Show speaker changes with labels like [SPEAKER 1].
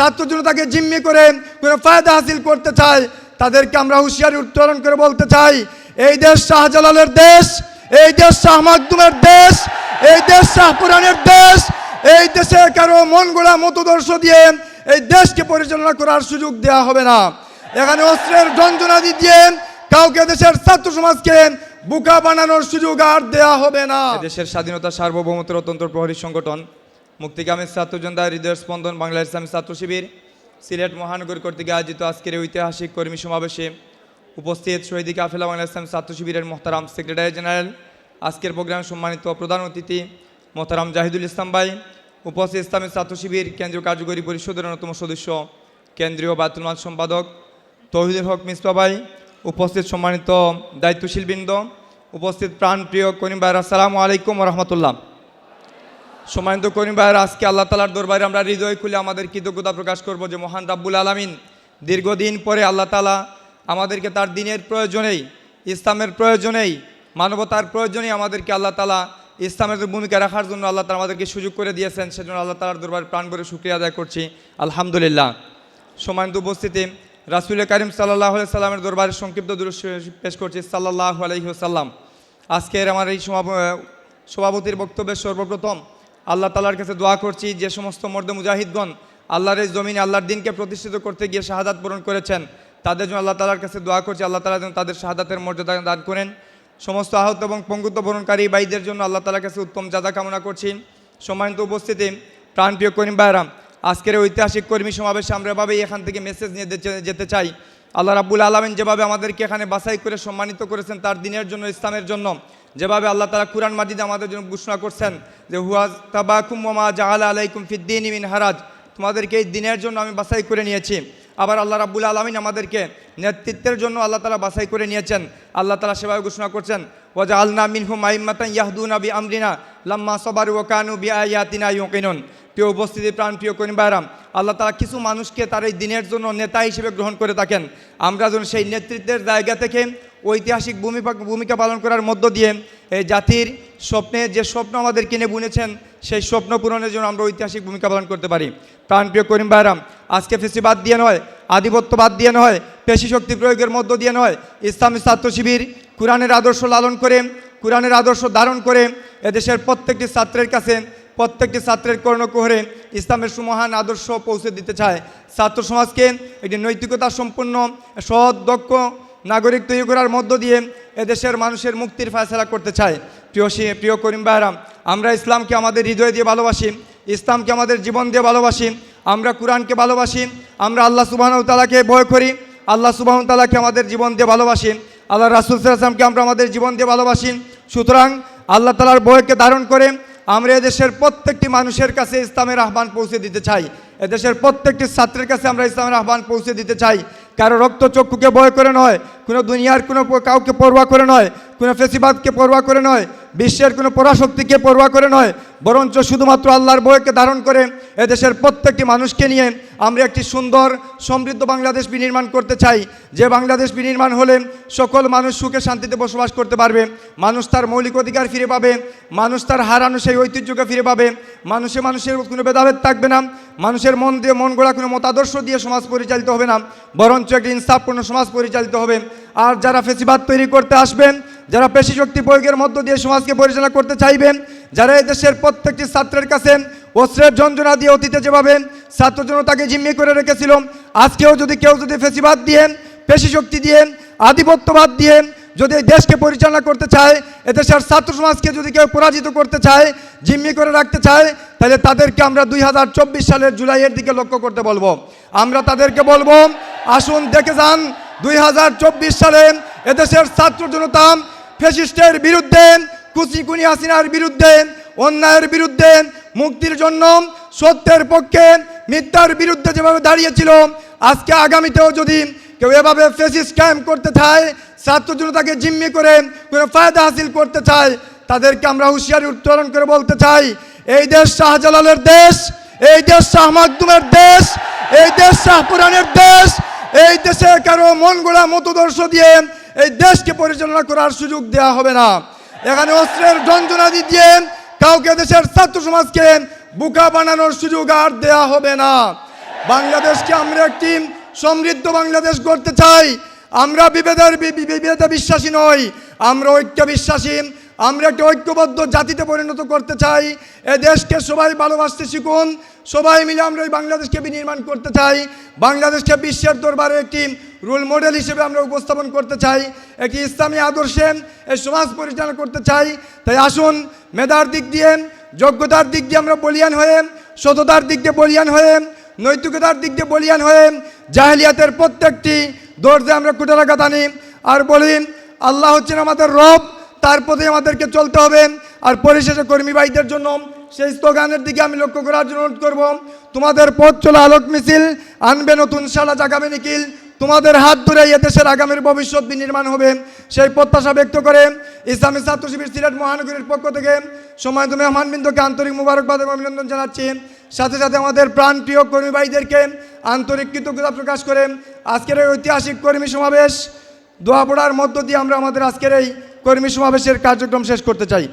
[SPEAKER 1] ছাত্র জনতাকে জিম্মি করে, কোনো ফায়দা হাসিল করতে চায়, তাদেরকে আমরা হুঁশিয়ারি উত্তোলন করে বলতে চাই, এই দেশ শাহজালালের দেশ, এই দেশ শাহ মাকদুমের দেশ, এই দেশ শাহপুরানের দেশ, এই দেশে কারও মন গোড়া মতদর্শ দিয়ে এই দেশকে পরিচালনা করার সুযোগ দেওয়া হবে না। এখানে অস্ত্রের যন্ত্রণাদি দিয়ে কাউকে দেশের ছাত্র সমাজকে বুকা বানানোর সুযোগ আর দেওয়া হবে না।
[SPEAKER 2] দেশের স্বাধীনতা সার্বভৌমত্বের অত্যন্ত প্রহরী সংগঠন মুক্তিকামী ছাত্র জনতা হৃদয় স্পন্দন বাংলা ইসলামী ছাত্র শিবির, সিলেট মহানগর কর্তৃক আয়োজিত আজকের ঐতিহাসিক কর্মী সমাবেশে উপস্থিত শহীদি কাফেলা বাংলা ইসলামী ছাত্র শিবিরের মোহতারাম সেক্রেটারি জেনারেল, আজকের প্রোগ্রাম সম্মানিত প্রধান অতিথি মোহতারাম জাহিদুল ইসলাম ভাই, উপস্থিত ইসলামী ছাত্র শিবির কেন্দ্রীয় কার্যকরী পরিষদের অন্যতম সদস্য কেন্দ্রীয় বাতুলমান সম্পাদক তৌহিদুল হক মিসবা ভাই, উপস্থিত সম্মানিত দায়িত্বশীল বৃন্দ উপস্থিত প্রাণপ্রিয় করিম ভাইয়ের, আসসালামু আলাইকুম রহমতুল্লাহ। সম্মানিত করিম ভাইয়ের, আজকে আল্লাহ তালার দরবারে আমরা হৃদয় খুলে আমাদের কৃতজ্ঞতা প্রকাশ করব যে মহান রাব্বুল আলামিন দীর্ঘদিন পরে আল্লাহ তালা আমাদেরকে তার দিনের প্রয়োজনেই, ইসলামের প্রয়োজনেই, মানবতার প্রয়োজনেই আমাদেরকে আল্লাহ তালা ইসলামের ভূমিকা রাখার জন্য আল্লাহ তালা আমাদেরকে সুযোগ করে দিয়েছেন, সেজন্য আল্লাহ তালার দরবারে প্রাণ করে শুক্রিয়া আদায় করছি। আলহামদুলিল্লাহ। সম্মানিত উপস্থিতি, রাসুল করিম সাল্লাহ সাল্লামের দরবারে সংক্ষিপ্ত দৃশ্য পেশ করছি সাল্লাহ আলহিহসাল্লাম আজকের আমার এই সভাপতির বক্তব্যের সর্বপ্রথম আল্লাহ তালার কাছে দোয়া করছি, যে সমস্ত মর্দ মুজাহিদগণ আল্লাহর এই জমিনে আল্লাহর দিনকে প্রতিষ্ঠিত করতে গিয়ে শাহাদাত পূরণ করেছেন, তাদের জন্য আল্লাহ তালার কাছে দোয়া করছি, আল্লাহ তালা যেন তাদের শাহাদাতের মর্যাদা দান করেন। সমস্ত আহত এবং পঙ্গুত্ব বরণকারী ভাইদের জন্য আল্লাহ তালার কাছে উত্তম জাদা কামনা করছি। সম্মানিত উপস্থিতি প্রাণপ্রিয় করিম ভাইরাম আজকের ঐতিহাসিক কর্মী সমাবেশে আমরা এভাবেই এখান থেকে মেসেজ নিয়ে যেতে- চাই। আল্লাহ রাব্বুল আলমিন যেভাবে আমাদেরকে এখানে বাছাই করে সম্মানিত করেছেন, তার দিনের জন্য, ইসলামের জন্য যেভাবে আল্লাহ তালা কুরআন মাজিদে আমাদের জন্য ঘোষণা করছেন যে হুয়াজ তাবাকুম মামা জাহাল আলাইকুম ফিদ্দিন ইমিন হারাজ। তোমাদেরকে এই দিনের জন্য আমি বাছাই করে নিয়েছি। আবার আল্লাহ রাব্বুল আলমিন আমাদেরকে নেতৃত্বের জন্য আল্লাহ তালা বাছাই করে নিয়েছেন। আল্লাহ তালা সেভাবে ঘোষণা করছেন ওয়াজা আলনা মিনহুম আইম্মাতান ইয়াহদুনা আবি আমরিনা লাম্মা সবারু ও কানু বি আয়াতিনা ইউকিনুন। প্রিয় উপস্থিতি, প্রাণ প্রিয় করিম বাইরাম আল্লাহ তালা কিছু মানুষকে তার এই দিনের জন্য নেতা হিসেবে গ্রহণ করে থাকেন। আমরা যেন সেই নেতৃত্বের জায়গা থেকে ঐতিহাসিক ভূমিকা ভূমিকা পালন করার মধ্য দিয়ে এই জাতির স্বপ্নে যে স্বপ্ন আমাদের কিনে বুনেছেন, সেই স্বপ্ন পূরণের জন্য আমরা ঐতিহাসিক ভূমিকা পালন করতে পারি। প্রাণপ্রিয় করিম বাইরাম আজকে ফেসিবাদ দিয়ে নয় আধিপত্যবাদ দিয়ে নয়, পেশি শক্তি প্রয়োগের মধ্য দিয়ে নয়। ইসলামী ছাত্র শিবির কোরআনের আদর্শ লালন করে, কোরআনের আদর্শ ধারণ করে, এদেশের প্রত্যেকটি ছাত্রের কাছে, প্রত্যেকটি ছাত্রের কর্ণকুহরে ইসলামের সুমহান আদর্শ পৌঁছে দিতে চায়। ছাত্র সমাজকে একটি নৈতিকতা সম্পন্ন, সৎ, দক্ষ, নাগরিক তৈরি করার মধ্য দিয়ে এদেশের মানুষের মুক্তির ফয়সলা করতে চায়। প্রিয় প্রিয় করিম ভাইরাম আমরা ইসলামকে আমাদের হৃদয় দিয়ে ভালোবাসি, ইসলামকে আমাদের জীবন দিয়ে ভালোবাসি আমরা কোরআনকে ভালোবাসি, আমরা আল্লাহ সুবাহ তালাকে ভয় করি, আল্লাহ সুবাহ তালাকে আমাদের জীবন দিয়ে ভালোবাসি আল্লাহ রাসুল সাল্লামকে আমরা আমাদের জীবন দিয়ে ভালোবাসি। সুতরাং আল্লাহ তালার ভয়কে ধারণ করে আমরা এদেশের প্রত্যেকটি মানুষের কাছে ইসলামের আহ্বান পৌঁছে দিতে চাই। এদেশের প্রত্যেকটি ছাত্রের কাছে আমরা ইসলামের আহ্বান পৌঁছে দিতে চাই। কারও রক্ত চক্ষুকে ভয় করে নয়, কোনো দুনিয়ার কোনো কাউকে পরোয়া করে নয়, কোনো ফেসিবাদকে পরোয়া করে নয়, বিশ্বের কোনো পরাশক্তিকে পরোয়া করে নয়, বরঞ্চ শুধুমাত্র আল্লাহর বয়কে ধারণ করে এদেশের প্রত্যেকটি মানুষকে নিয়ে আমরা একটি সুন্দর, সমৃদ্ধ বাংলাদেশ বিনির্মাণ করতে চাই। যে বাংলাদেশ বিনির্মাণ হলে সকল মানুষ সুখে শান্তিতে বসবাস করতে পারবে। মানুষ তার মৌলিক অধিকার ফিরে পাবে। মানুষ তার হারানো সেই ঐতিহ্যকে ফিরে পাবে। মানুষে মানুষের কোনো ভেদাভেদ থাকবে না। মানুষের মন দিয়ে, মন গড়া কোনো মতাদর্শ দিয়ে সমাজ পরিচালিত হবে না। বরঞ্চ একটি ইনসাফপূর্ণ সমাজ পরিচালিত হবে। আর যারা ফেসিবাদ তৈরি করতে আসবেন, যারা পেশি শক্তি প্রয়োগের মধ্য দিয়ে সমাজকে পরিচালনা করতে চাইবেন, যারা এদেশের প্রত্যেকটি ছাত্রের কাছে অস্ত্রের যন্ত্রণা দিয়ে অতীতে যেভাবে ছাত্র জনতাকে জিম্মি করে রেখেছিল আজকেও যদি কেউ যদি ফেসিবাদ দিয়ে, পেশি শক্তি দিয়ে, আধিপত্যবাদ দিয়ে যদি দেশকে পরিচালনা করতে চায়, এদেশের ছাত্র সমাজকে যদি কেউ পরাজিত করতে চায়, জিম্মি করে রাখতে চায়, তাহলে তাদেরকে আমরা দুই হাজার চব্বিশ সালের জুলাইয়ের দিকে লক্ষ্য করতে বলব। আমরা তাদেরকে বলব, আসুন দেখে যান, দুই হাজার চব্বিশ সালে এদেশের ছাত্র জনতা ফেসিস্টের বিরুদ্ধে কুচিকুনি হাসিনার বিরুদ্ধে, অন্যায়ের বিরুদ্ধে মুক্তির জন্য সত্যের পক্ষে মিথ্যার বিরুদ্ধে যেভাবে দাঁড়িয়েছিল, আজকে আগামীতেও যদি কেউ এভাবে ফেসিস ক্যাম্প করতে চায়, ছাত্র জনতাকে জিম্মি করে কোনো ফায়দা হাসিল করতে চায়, তাদেরকে আমরা হুঁশিয়ারি উত্তোলন করে বলতে চাই, এই দেশ শাহজালালের দেশ, এই দেশ শাহ মাকদুমের দেশ, এই দেশ শাহপুরানের দেশ, এই দেশে কারও মন গোড়া মতদর্শ দিয়ে এই দেশকে পরিচালনা করার সুযোগ দেওয়া হবে না। এখানে অস্ত্রের যন্ত্রণাদি দিয়ে কাউকে দেশের ছাত্র সমাজকে বুকা বানানোর সুযোগ আর দেওয়া হবে না।
[SPEAKER 1] বাংলাদেশকে আমরা একটি সমৃদ্ধ বাংলাদেশ গড়তে চাই। আমরা বিভেদের বিভেদে বিশ্বাসী নই। আমরা ঐক্য বিশ্বাসী আমরা একটা ঐক্যবদ্ধ জাতিতে পরিণত করতে চাই। এ দেশকে সবাই ভালোবাসতে শিখুন। সবাই মিলে আমরা এই বাংলাদেশকে বিনির্মাণ করতে চাই। বাংলাদেশকে বিশ্বের দরবারে একটি রোল মডেল হিসেবে আমরা উপস্থাপন করতে চাই। একটি ইসলামী আদর্শে এই সমাজ পরিচালনা করতে চাই। তাই আসুন মেধার দিক দিয়ে, যোগ্যতার দিক দিয়ে আমরা বলিয়ান হয়ে, সততার দিক দিয়ে বলিয়ান হয়ে, নৈতিকতার দিক দিয়ে বলিয়ান হয়ে, জাহেলিয়াতের প্রত্যেকটি দরজে আমরা কুটারাঘাত আনি আর বলি আল্লাহ হচ্ছেন আমাদের রব, তার পথে আমাদেরকে চলতে হবে। আর পরিশেষে কর্মী ভাইদের জন্য সেই স্লোগানের দিকে আমি লক্ষ্য করার জন্য অনুরোধ করব। তোমাদের পথ চলা আলোক মিছিল, আনবে নতুন সালা জাগাবে নিখিল। তোমাদের হাত ধরে এ দেশের আগামীর ভবিষ্যৎ বিনির্মাণ হবে। সেই প্রত্যাশা ব্যক্ত করে ইসলামী ছাত্র শিবির সিলেট মহানগরীর পক্ষ থেকে সময় তুমি মেহমানবৃন্দকে আন্তরিক মুবারকবাদ এবং অভিনন্দন জানাচ্ছি। সাথে সাথে আমাদের প্রাণপ্রিয় কর্মী ভাইদেরকে আন্তরিক কৃতজ্ঞতা প্রকাশ করে আজকের এই ঐতিহাসিক কর্মী সমাবেশ দোয়া পড়ার মধ্য দিয়ে আমরা আমাদের আজকের এই কর্মী সমাবেশের কার্যক্রম শেষ করতে চাই।